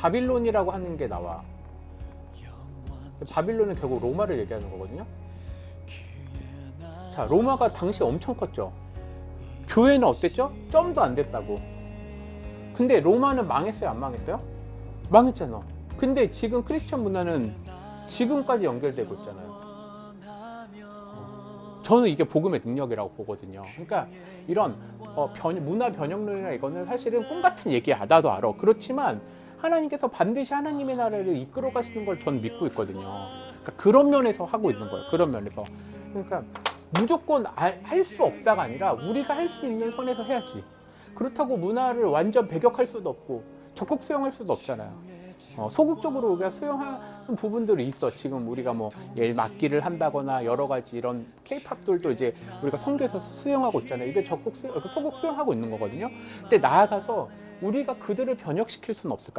바빌론이라고 하는 게 나와. 바빌론은 결국 로마를 얘기하는 거거든요. 자, 로마가 당시 엄청 컸죠. 교회는 어땠죠? 점도 안 됐다고. 근데 로마는 망했어요, 안 망했어요? 망했잖아. 근데 지금 크리스천 문화는 지금까지 연결되고 있잖아요. 어. 저는 이게 복음의 능력이라고 보거든요. 그러니까 이런 어, 변, 문화 변형론이나 이거는 사실은 꿈 같은 얘기야. 나도 알아. 그렇지만 하나님께서 반드시 하나님의 나라를 이끌어 가시는 걸 전 믿고 있거든요. 그러니까 그런 면에서 하고 있는 거예요. 그런 면에서. 그러니까 무조건 할 수 없다가 아니라 우리가 할 수 있는 선에서 해야지. 그렇다고 문화를 완전 배격할 수도 없고 적극 수용할 수도 없잖아요. 어, 소극적으로 우리가 수용하는 부분들이 있어. 지금 우리가 뭐 예를 막기를 한다거나 여러 가지 이런 케이팝들도 이제 우리가 성교에서 수용하고 있잖아요. 이게 적극 수용, 소극 수용하고 있는 거거든요. 근데 나아가서 우리가 그들을 변혁시킬 수는 없을까?